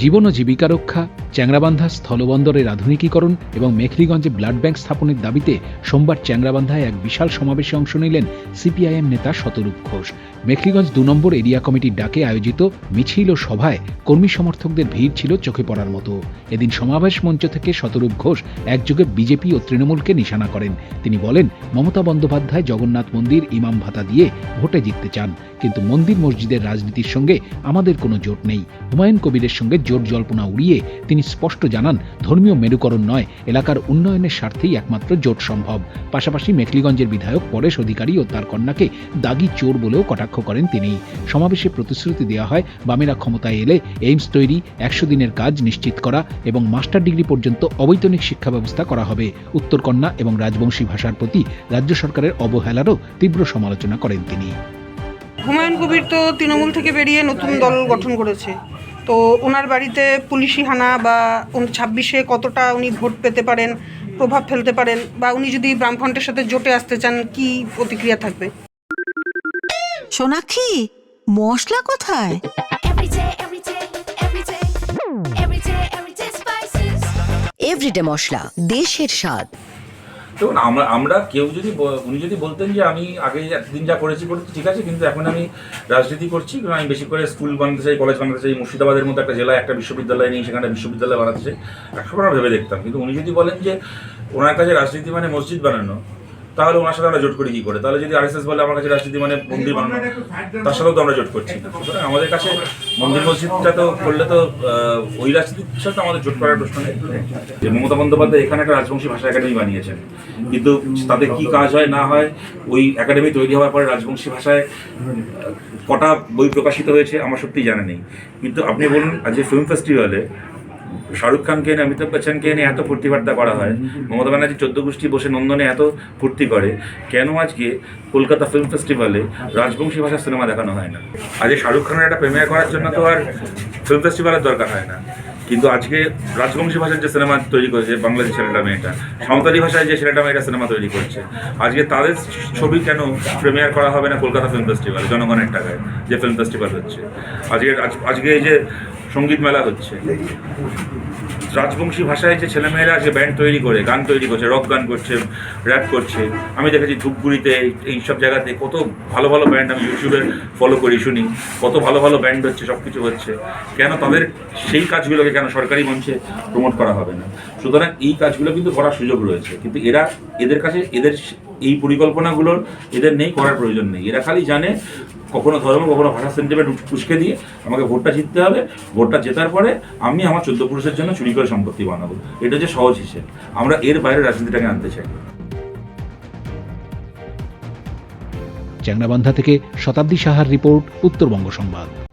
জীবন ও জীবিকা রক্ষা চ্যাংরাবান্ধা স্থলবন্দরের আধুনিকীকরণ এবং মেখলিগঞ্জে ব্লাড ব্যাংক স্থাপনের দাবিতে সোমবার চ্যাংরাবান্ধায় এক বিশাল সমাবেশে অংশ নিলেন সিপিআইএম নেতা শতরূপ ঘোষ। মেখলিগঞ্জ দু নম্বর এরিয়া কমিটির ডাকে আয়োজিত মিছিল ও সভায় কর্মী সমর্থকদের ভিড় ছিল চোখে পড়ার মতো। এদিন সমাবেশ মঞ্চ থেকে শতরূপ ঘোষ একযোগে বিজেপি ও তৃণমূলকে নিশানা করেন। তিনি বলেন, মমতা বন্দ্যোপাধ্যায়, জগন্নাথ মন্দির, ইমাম ভাতা দিয়ে ভোটে জিততে চান, কিন্তু মন্দির মসজিদের রাজনীতির সঙ্গে আমাদের কোনো জোট নেই। হুমায়ুন কবিরের সঙ্গে জোট জল্পনা উড়িয়ে তিনি স্পষ্ট জানান, ধর্মীয় মেরুকরণ নয়, এলাকার উন্নয়নের স্বার্থেই একমাত্র জোট সম্ভব। পাশাপাশি মেখলিগঞ্জের বিধায়ক পরেশ অধিকারী ও তার কন্যাকে দাগি চোর বলেও কটাক্ষ করেন তিনি। সমাবেশে প্রতিশ্রুতি দেওয়া হয়, বামেরা ক্ষমতায় এলে এইমস তৈরি, একশো দিনের কাজ নিশ্চিত করা এবং মাস্টার ডিগ্রি পর্যন্ত অবৈতনিক শিক্ষা ব্যবস্থা করা হবে। উত্তরকন্যা এবং রাজবংশী ভাষার প্রতি রাজ্য সরকারের অবহেলারও তীব্র সমালোচনা করেন তিনি। হুমায়ুন কবির তো তৃণমূল থেকে বেরিয়ে নতুন দল গঠন করেছে। তো ওনার বাড়িতে পুলিশি হানা বা ছাব্বিশে কতটা উনি ভোট পেতে পারেন প্রভাব ফেলতে পারেন বা উনি যদি বামফ্রন্টের সাথে জোটে আসতে চান কি প্রতিক্রিয়া থাকবে? সোনাক্ষী মশলা কোথায়? Every day, every day, every day, every day, every day spices. Everyday মশলা দেশের স্বাদ। দেখুন, আমরা আমরা কেউ যদি উনি যদি বলতেন যে আমি আগে এতদিন যা করেছি করেছি, ঠিক আছে, কিন্তু এখন আমি রাজনীতি করছি, কারণ আমি বেশি করে স্কুল বানাতে চাই কলেজ বানাতে চাই মুর্শিদাবাদের মতো একটা জেলায়, একটা বিশ্ববিদ্যালয় নেই, সেখানে বিশ্ববিদ্যালয় বানাতে চাই একশো ভেবে দেখতাম। কিন্তু উনি যদি বলেন যে ওনার কাছে রাজনীতি মানে মসজিদ বানানো তাহলে ওনার সাথে আমরা জোট করি কি করে? তাহলে যদি আরএসএস বলে আমার কাছে রাজনীতি মানে মন্দির বানানো, তার সাথেও তো আমরা জোট করছি। সুতরাং আমাদের কাছে মন্দির মসজিদটা তো করলে তো ওই রাজনীতির সাথে আমাদের জোট করার প্রশ্ন নেই। যে মমতা বন্দ্যোপাধ্যায় এখানে একটা রাজবংশী ভাষা একাডেমি বানিয়েছেন। কিন্তু তাতে কি কাজ হয়, না হয়, ওই একাডেমি তৈরি হওয়ার পরে রাজবংশী ভাষায় কটা বই প্রকাশিত হয়েছে, আমার সত্যিই জানা নেই। কিন্তু আপনি বলুন আজকে ফিল্ম ফেস্টিভ্যালে শাহরুখ খানকে এনে অমিতাভ বচ্চনকে এনে এত ফুর্তি ফার্তা করা হয়। মমতা ব্যানার্জি চোদ্দ গোষ্ঠী বসে নন্দনে এত ফুর্তি করে। কেন আজকে কলকাতা ফিল্ম ফেস্টিভ্যালে রাজবংশী ভাষার সিনেমা দেখানো হয় না? আজকে শাহরুখ খানের একটা প্রেমিয়া করার জন্য তো আর ফিল্ম ফেস্টিভ্যালের দরকার হয় না। কিন্তু আজকে রাজবংশী ভাষার যে সিনেমা তৈরি করেছে, বাংলাদেশ ছেলেটা মেয়েটা, সাঁওতালি ভাষায় যে ছেলেটা মেয়েটা সিনেমা তৈরি করছে, আজকে তাদের ছবি কেন প্রিমিয়ার করা হবে না কলকাতা ফিল্ম ফেস্টিভ্যাল জনগণের টাকায়, যে ফিল্ম ফেস্টিভ্যাল হচ্ছে? আজকে, আজ- আজকে এই যে সংগীত মেলা হচ্ছে। রাজবংশী ভাষায় যে ছেলেমেয়েরা যে ব্যান্ড তৈরি করে, গান তৈরি করছে রক গান করছে র্যাপ করছে, আমি দেখেছি ধূপগুড়িতে এই- এইসব জায়গাতে কত ভালো ভালো ব্যান্ড আমি ইউটিউবে ফলো করি, শুনি। কত ভালো ভালো ব্যান্ড হচ্ছে সব কিছু হচ্ছে। কেন তাদের সেই কাজগুলোকে কেন সরকারি মঞ্চে প্রমোট করা হবে না? সুতরাং এই কাজগুলো কিন্তু করার সুযোগ রয়েছে। কিন্তু এরা এদের কাছে, এদের এই পরিকল্পনাগুলোর এদের নেই, করার প্রয়োজন নেই। এরা খালি জানে কখনো ধর্ম কখনো ভাষা সেন্টিমেন্ট উস্কে দিয়ে আমাকে ভোটটা জিততে হবে। ভোটটা জেতার পরে আমি আমার চোদ্দ পুরুষের জন্য চুরি করে সম্পত্তি বানাবো। এটা যে সহজ হিসেব। আমরা এর বাইরে রাজনীতিটাকে আনতে চাই। চ্যাংরাবান্ধা থেকে শতাব্দী সাহার রিপোর্ট, উত্তরবঙ্গ সংবাদ।